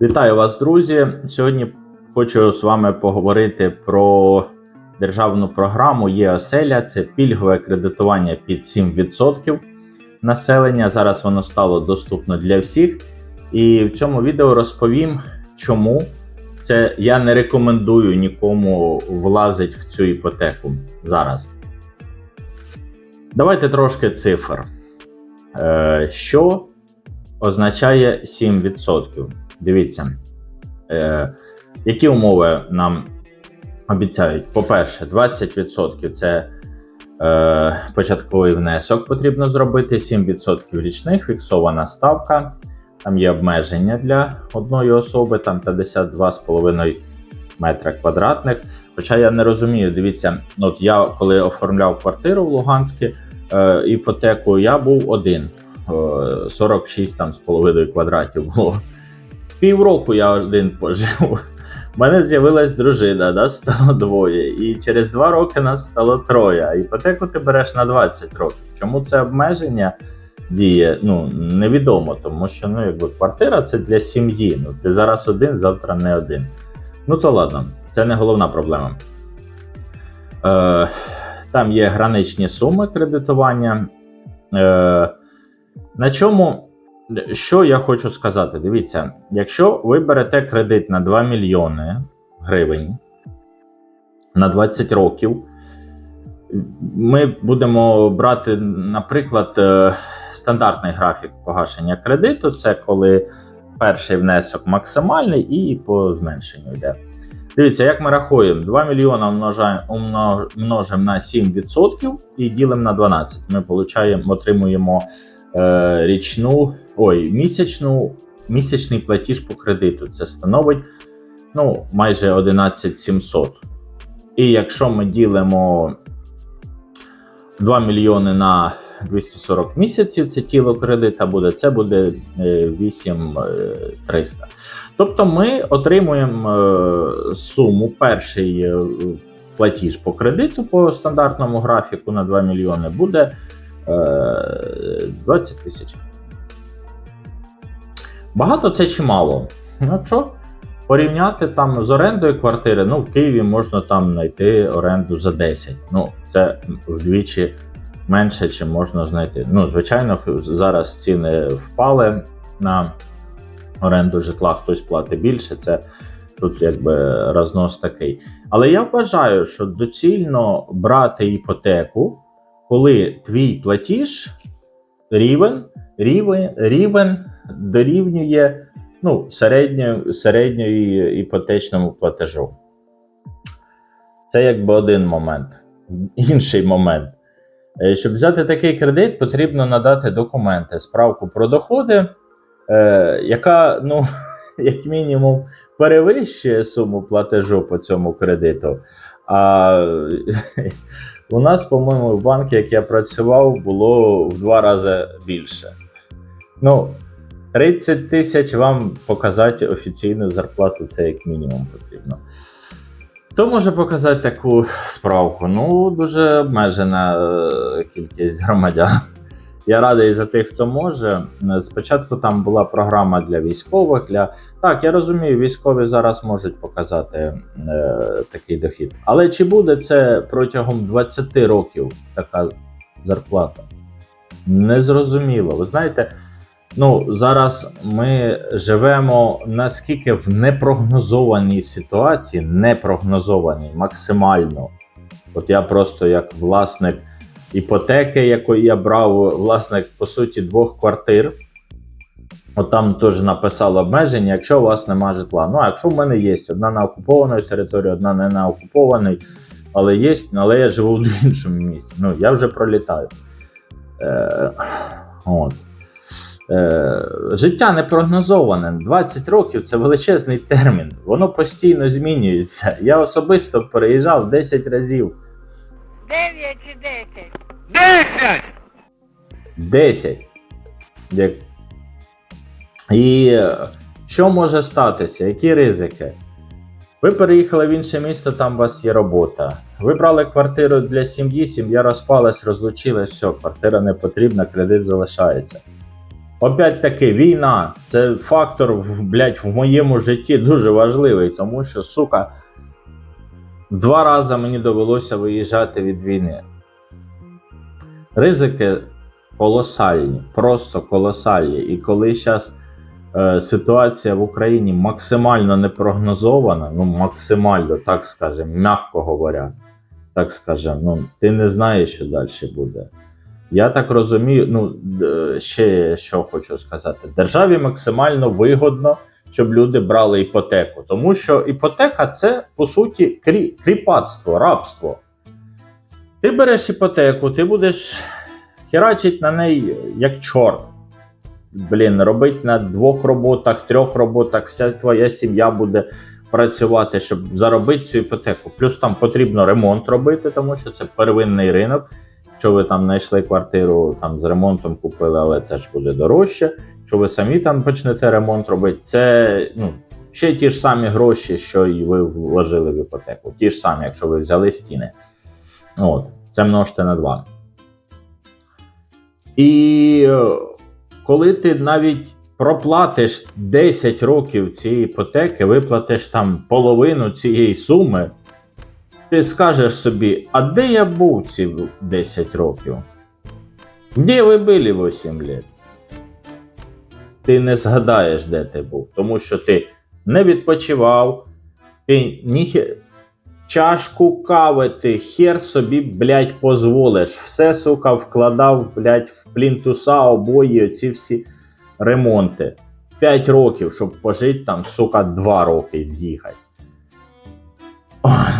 Вітаю вас, друзі. Сьогодні хочу з вами поговорити про державну програму ЄОселя. Це пільгове кредитування під 7% населення. Зараз воно стало доступно для всіх. І в цьому відео розповім, чому це я не рекомендую нікому влазити в цю іпотеку зараз. Давайте трошки цифр. Е, що означає 7%? Дивіться, е, які умови нам обіцяють? По-перше, 20% це е, початковий внесок потрібно зробити, 7% річних, фіксована ставка. Там є обмеження для одної особи, там 52,5 метра квадратних. Хоча я не розумію, дивіться, от я коли оформляв квартиру в Луганській е, іпотеку, я був один. е, 46 там з половиною квадратів було. Півроку я один пожив. У мене з'явилась дружина, нас стало двоє. І через два роки нас стало троє. А іпотеку ти береш на 20 років. Чому це обмеження діє? Ну, невідомо, тому що ну, якби квартира це для сім'ї. Ну, ти зараз один, завтра не один. Ну то ладно, це не головна проблема. Е, там є граничні суми кредитування. Е, на чому що я хочу сказати? Дивіться, якщо ви берете кредит на 2 мільйони гривень на 20 років, ми будемо брати, наприклад, е, стандартний графік погашення кредиту. Це коли перший внесок максимальний і по зменшенню йде. Дивіться, як ми рахуємо, 2 мільйона умножимо на 7% і ділимо на 12. Ми отримуємо е, річну, ой, місячну, місячний платіж по кредиту. Це становить ну, майже 11 700. І якщо ми ділимо 2 мільйони на 240 місяців, це тіло кредита буде, це буде 8300. Тобто ми отримуємо е, суму, перший е, платіж по кредиту по стандартному графіку на 2 мільйони буде 20 тисяч. Багато це чи мало? Ну що, порівняти там з орендою квартири, ну в Києві можна там знайти оренду за 10. Ну, це вдвічі менше, чим можна знайти. Ну, звичайно, зараз ціни впали на оренду житла, хтось платить більше. Це тут якби рознос такий. Але я вважаю, що доцільно брати іпотеку, коли твій платіж рівень, рівень, рівень дорівнює ну, середньої середньої іпотечному платежу. Це якби один момент. Інший момент. Е, Щоб взяти такий кредит, потрібно надати документи, справку про доходи, е, яка, ну, як мінімум, перевищує суму платежу по цьому кредиту. А у нас, по-моєму, в банку, як я працював, було в два рази більше. Ну, 30 тисяч вам показати офіційну зарплату, це як мінімум потрібно. Хто може показати таку справку? Ну, дуже обмежена е, кількість громадян. Я радий за тих, хто може. Спочатку там була програма для військових. Для... Так, я розумію, військові зараз можуть показати е, такий дохід. Але чи буде це протягом 20 років така зарплата? Незрозуміло. Ви знаєте, ну зараз ми живемо наскільки в непрогнозованій ситуації, непрогнозованій максимально. От я просто як власник іпотеки, якої я брав, власник, по суті, двох квартир. От там теж написало обмеження, якщо у вас немає житла. Ну, а якщо в мене є одна на окупованій території, одна не на окупованій, але є, але я живу в іншому місці. Ну, я вже пролітаю. Е, от. Е, життя не прогнозоване. 20 років це величезний термін. Воно постійно змінюється. Я особисто переїжджав 10 разів. Дев'ять чи десять? Десять! 10. Як... І е, що може статися? Які ризики? Ви переїхали в інше місто, там у вас є робота. Ви брали квартиру для сім'ї, сім'я розпалась, розлучилась, все, квартира не потрібна, кредит залишається. Опять таки, війна це фактор, блядь, в моєму житті дуже важливий, тому що, сука, два рази мені довелося виїжджати від війни. Ризики колосальні, просто колосальні. І коли зараз е, ситуація в Україні максимально непрогнозована, ну максимально, так скажемо, м'яко говоря, так скажемо, ну, ти не знаєш, що далі буде. Я так розумію, ну ще що хочу сказати: державі максимально вигодно, щоб люди брали іпотеку, тому що іпотека це по суті кріпацтво, рабство. Ти береш іпотеку, ти будеш херачити на неї як чорт. Блін, робити на двох роботах, трьох роботах, вся твоя сім'я буде працювати, щоб заробити цю іпотеку. Плюс там потрібно ремонт робити, тому що це первинний ринок. Якщо ви там знайшли квартиру там з ремонтом купили, але це ж буде дорожче. Якщо ви самі там почнете ремонт робити, це ну, ще ті ж самі гроші, що і ви вложили в іпотеку. Ті ж самі, якщо ви взяли стіни. От, це множте на 2. І е, коли ти навіть проплатиш 10 років цієї іпотеки, виплатиш там половину цієї суми, ти скажеш собі, а де я був ці 10 років? Де ви були 8 літ? Ти не згадаєш, де ти був, тому що ти не відпочивав, ти ні чашку кави ти хер собі, блядь, позволиш. Все, сука, вкладав, блядь, в плінтуса, обої, оці всі ремонти. 5 років, щоб пожити там, сука, 2 роки з'їхати.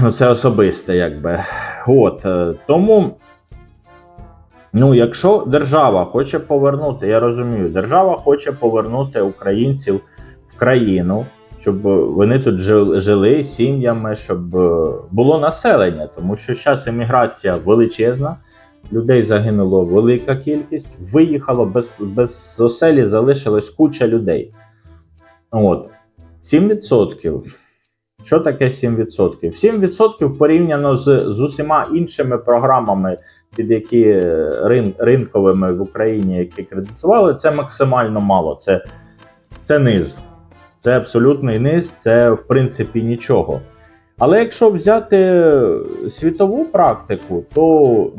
Ну, це особисте, якби. От. е, Тому, ну, якщо держава хоче повернути, я розумію, держава хоче повернути українців в країну, щоб вони тут жили, жили сім'ями, щоб е, було населення, тому що зараз еміграція величезна, людей загинуло велика кількість, виїхало без, без оселі, залишилось куча людей. От. 7%. Що таке 7%? 7% порівняно з, з усіма іншими програмами, під які е, рин, ринковими в Україні, які кредитували, це максимально мало. Це, це низ. Це абсолютний низ, це в принципі нічого. Але якщо взяти світову практику, то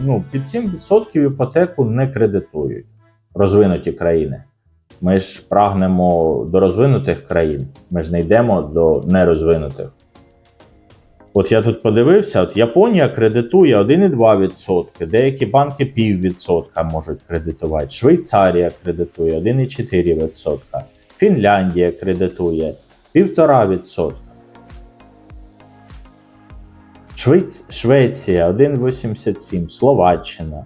ну, під 7% іпотеку не кредитують розвинуті країни. Ми ж прагнемо до розвинутих країн, ми ж не йдемо до нерозвинутих. От я тут подивився: от Японія кредитує 1,2%, деякі банки піввідсотка можуть кредитувати. Швейцарія кредитує 1,4%, Фінляндія кредитує 1,5%. Швейц... Швеція 1,87, Словаччина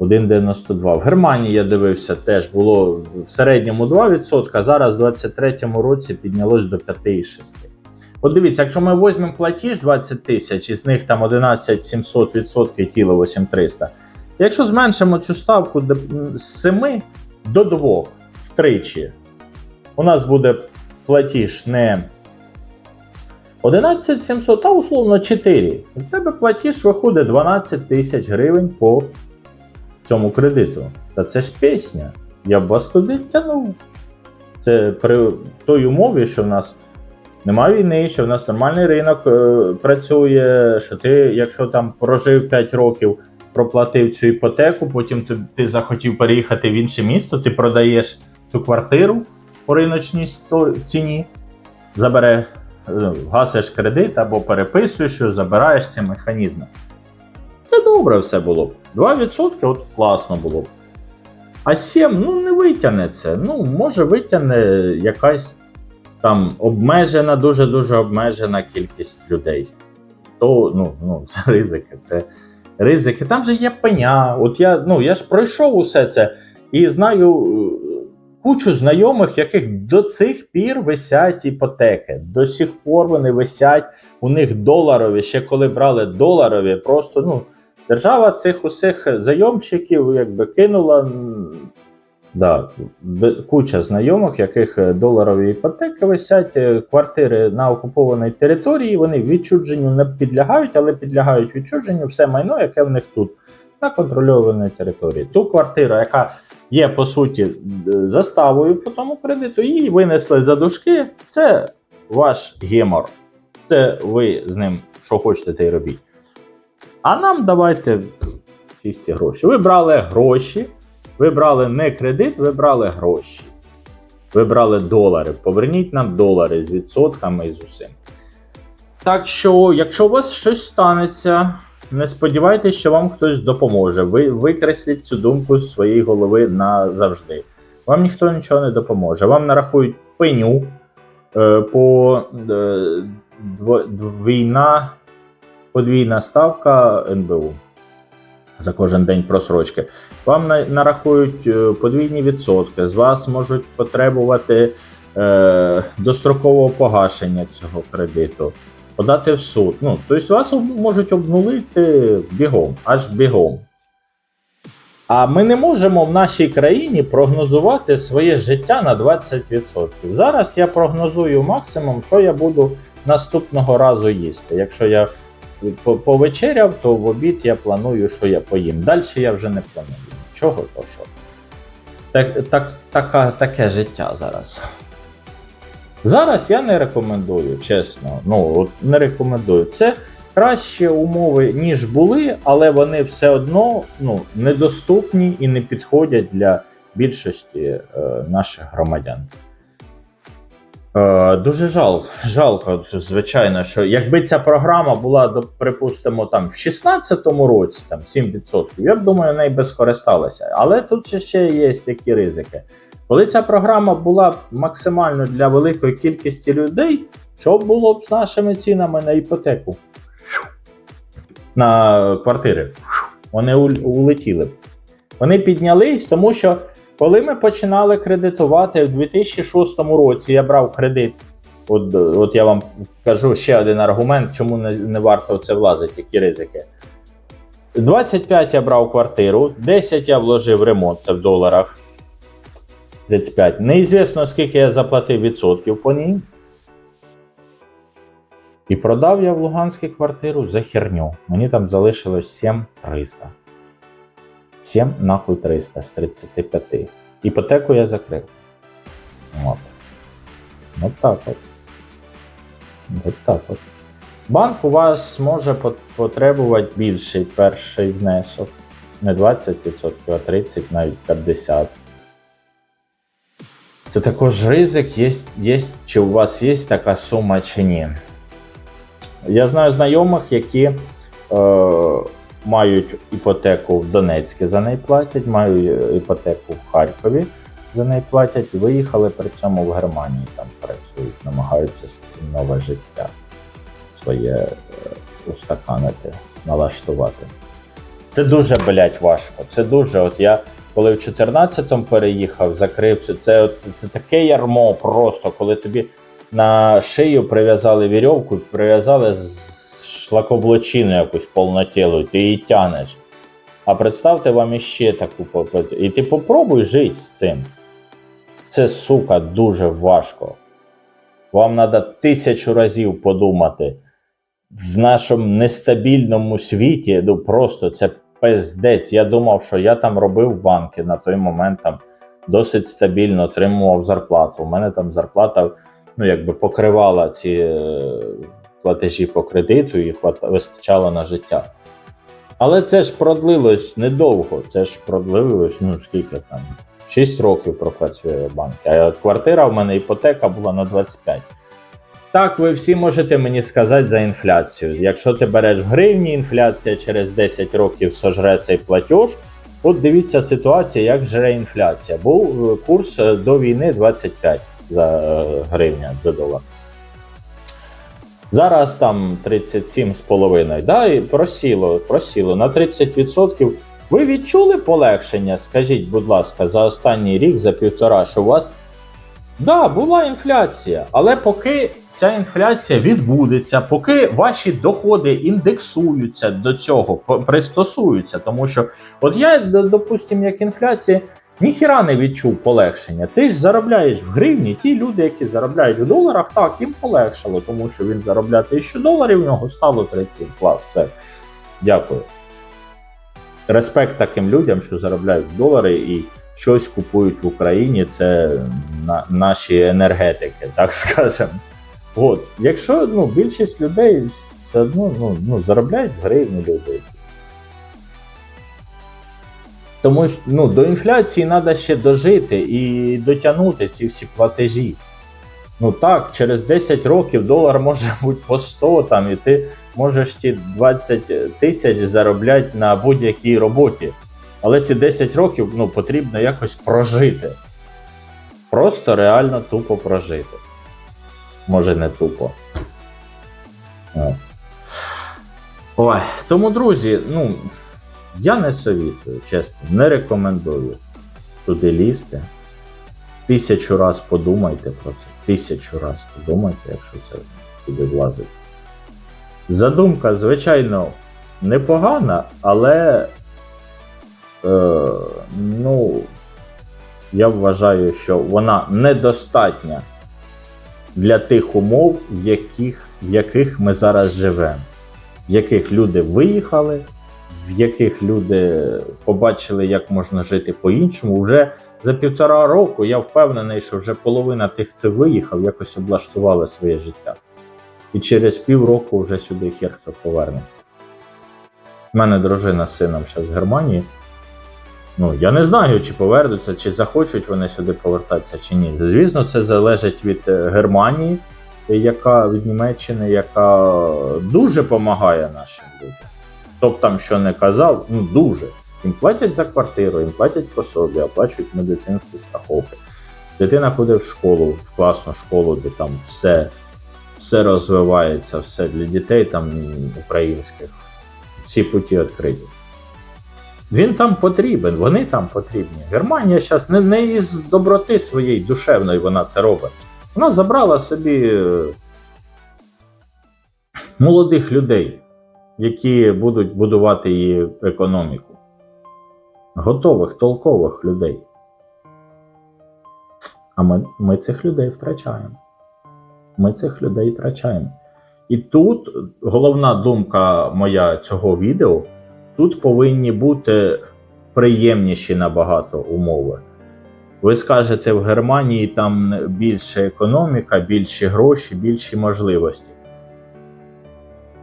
1,92. В Германії я дивився, теж було в середньому 2%, а зараз в 2023 році піднялось до 5,6. От дивіться, якщо ми візьмемо платіж 20 тисяч, із них там 11 700 відсотків тіло 8300. Якщо зменшимо цю ставку з 7 до 2 втричі, у нас буде платіж не 11 700, а условно 4. В тебе платіж виходить 12 тисяч гривень по цьому кредиту. Та це ж пісня. Я б вас туди тягнув. Це при той умові, що в нас немає війни, що в нас нормальний ринок е, працює, що ти, якщо там прожив 5 років, проплатив цю іпотеку, потім ти, ти захотів переїхати в інше місто, ти продаєш цю квартиру по риночній ціні, забере, е, гасиш кредит або переписуєш, його, забираєш ці механізми. Це добре все було б. 2% от класно було б. А 7, ну не витягне це. Ну, може витягне якась там обмежена, дуже-дуже обмежена кількість людей. То ну, ну, це ризики, це ризики. Там же є пеня. От я, ну, я ж пройшов усе це і знаю е, кучу знайомих, яких до цих пір висять іпотеки. До сих пор вони висять, у них доларові, ще коли брали доларові, просто ну. Держава цих усіх зайомщиків якби кинула. Да, куча знайомих, яких доларові іпотеки висять, е, квартири на окупованій території, вони відчудженню не підлягають, але підлягають відчудженню все майно, яке в них тут. на контрольованій території. Ту квартиру, яка є по суті заставою по тому кредиту, її винесли за дужки. Це ваш гемор. Це ви з ним що хочете, те й робіть. А нам давайте чисті гроші. Ви брали гроші, ви брали не кредит, ви брали гроші. Ви брали долари. Поверніть нам долари з відсотками і з усім. Так що, якщо у вас щось станеться, не сподівайтеся, що вам хтось допоможе. Ви викресліть цю думку з своєї голови назавжди. Вам ніхто нічого не допоможе. Вам нарахують пеню е, по е, дво- війна, подвійна ставка НБУ за кожен день просрочки. Вам на- нарахують е, подвійні відсотки. З вас можуть потребувати е, дострокового погашення цього кредиту, подати в суд. Ну, тобто вас можуть обнулити бігом, аж бігом. А ми не можемо в нашій країні прогнозувати своє життя на 20%. Зараз я прогнозую максимум, що я буду наступного разу їсти. Якщо я повечеряв, то в обід я планую, що я поїм. Далі я вже не планую. Чого то що? Так, так, така, таке життя зараз. Зараз я не рекомендую, чесно. Ну, не рекомендую. Це кращі умови, ніж були, але вони все одно ну, недоступні і не підходять для більшості е, наших громадян. Е, дуже жал, жалко, звичайно, що якби ця програма була, припустимо, там в 16-му році, там 7%, я б думаю, нею би скористалася. Але тут ще є які ризики. Коли ця програма була максимально для великої кількості людей, що було б з нашими цінами на іпотеку? На квартири. Вони улетіли б. Вони піднялись, тому що коли ми починали кредитувати в 2006 році, я брав кредит. От, от я вам кажу ще один аргумент, чому не, не варто це влазити, які ризики. 25 я брав квартиру, 10 я вложив ремонт, це в доларах. 35. Неізвісно, скільки я заплатив відсотків по ній. І продав я в Луганській квартиру за херню. Мені там залишилось 7300. 7 нахуй 300 з 35. Іпотеку я закрив. От. От так от. От так от. Банк у вас може потребувати більший перший внесок. Не 20%, а 30%, навіть 50%. Це також ризик, є, є, чи у вас є така сума чи ні. Я знаю знайомих, які е, мають іпотеку в Донецьку, за неї платять, мають іпотеку в Харкові, за неї платять, виїхали при цьому в Германії, там працюють, намагаються нове життя своє е, устаканити, налаштувати. Це дуже, блядь, важко. Це дуже. От я коли в 14-му переїхав, закрив це, от- це таке ярмо просто, коли тобі на шию прив'язали вірьовку, прив'язали з шлакоблочину якусь повнотілу, ти її тянеш. А представте вам іще таку І ти попробуй жити з цим. Це, сука, дуже важко. Вам треба тисячу разів подумати. В нашому нестабільному світі, ну просто це пиздець. Я думав, що я там робив банки на той момент там досить стабільно отримував зарплату. У мене там зарплата ну, якби покривала ці е, платежі по кредиту і вистачало на життя. Але це ж продлилось недовго. Це ж продлилось, ну скільки там, 6 років пропрацює банк. А квартира в мене іпотека була на 25. Так, ви всі можете мені сказати за інфляцію. Якщо ти береш в гривні, інфляція через 10 років сожре цей платеж. От дивіться ситуація, як жре інфляція. Був е, курс е, до війни 25 за е, гривня за долар. Зараз там 37,5, да, і просіло, просіло на 30%. Ви відчули полегшення? Скажіть, будь ласка, за останній рік, за півтора, що у вас Да, була інфляція, але поки ця інфляція відбудеться, поки ваші доходи індексуються до цього, пристосуються, тому що, от я, д- допустим, як інфляція, ніхіра не відчув полегшення. Ти ж заробляєш в гривні, ті люди, які заробляють в доларах, так, їм полегшало, тому що він заробляє 1000 доларів, у нього стало 37. Клас, все. Дякую. респект таким людям, що заробляють долари і щось купують в Україні. Це на, наші енергетики, так скажемо. От, якщо ну, більшість людей все одно ну, ну, заробляють гривні люди. Тому ну, до інфляції треба ще дожити і дотягнути ці всі платежі. Ну так, через 10 років долар може бути по 100, там, і ти можеш ті 20 тисяч заробляти на будь-якій роботі. Але ці 10 років ну, потрібно якось прожити. Просто реально тупо прожити. Може, не тупо. О. Ой, тому, друзі, ну, я не совітую, чесно, не рекомендую туди лізти. Тисячу раз подумайте про це. Тисячу раз подумайте, якщо це туди влазить. Задумка, звичайно, непогана, але е, ну, я вважаю, що вона недостатня для тих умов, в яких, в яких ми зараз живемо, в яких люди виїхали, в яких люди побачили, як можна жити по-іншому. Вже за півтора року я впевнений, що вже половина тих, хто виїхав, якось облаштували своє життя. І через півроку вже сюди хер хто повернеться. У мене дружина з сином зараз в Германії. Ну, я не знаю, чи повернуться, чи захочуть вони сюди повертатися, чи ні. Звісно, це залежить від е, Германії, яка від Німеччини, яка дуже допомагає нашим людям. Хто б там що не казав, ну дуже. Їм платять за квартиру, їм платять пособі, оплачують медицинські страховки. Дитина ходить в школу, в класну школу, де там все, все розвивається, все для дітей там українських. Всі путі відкриті. Він там потрібен, вони там потрібні. Германія зараз не, не із доброти своєї душевної вона це робить. Вона забрала собі е, молодих людей, які будуть будувати її економіку. Готових, толкових людей. А ми, ми цих людей втрачаємо. Ми цих людей втрачаємо. І тут головна думка моя цього відео: тут повинні бути приємніші набагато умови. Ви скажете, в Германії там більше економіка, більші гроші, більші можливості.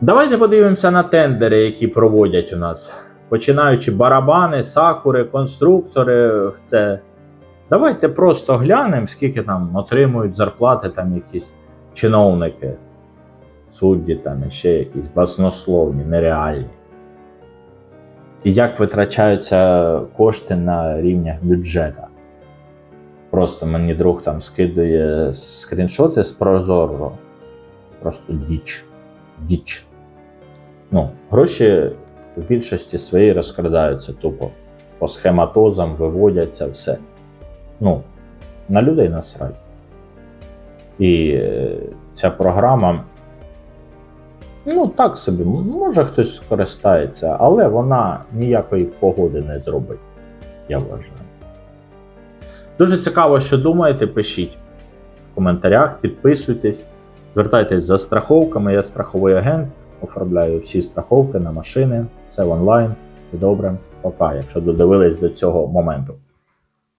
Давайте подивимося на тендери, які проводять у нас. Починаючи барабани, сакури, конструктори. Це. Давайте просто глянемо, скільки там отримують зарплати там якісь чиновники, судді, там ще якісь баснословні, нереальні. І як витрачаються кошти на рівнях бюджету. Просто мені друг там скидує скріншоти з Прозоро. Просто діч. Діч. Ну, гроші в більшості своїй розкрадаються тупо. По схематозам виводяться все. Ну, на людей насрать. І е, ця програма, ну так собі, може хтось скористається, але вона ніякої погоди не зробить, я вважаю. Дуже цікаво, що думаєте, пишіть в коментарях, підписуйтесь, звертайтесь за страховками. Я страховий агент, оформляю всі страховки на машини, все онлайн, все добре. Пока, якщо додивились до цього моменту.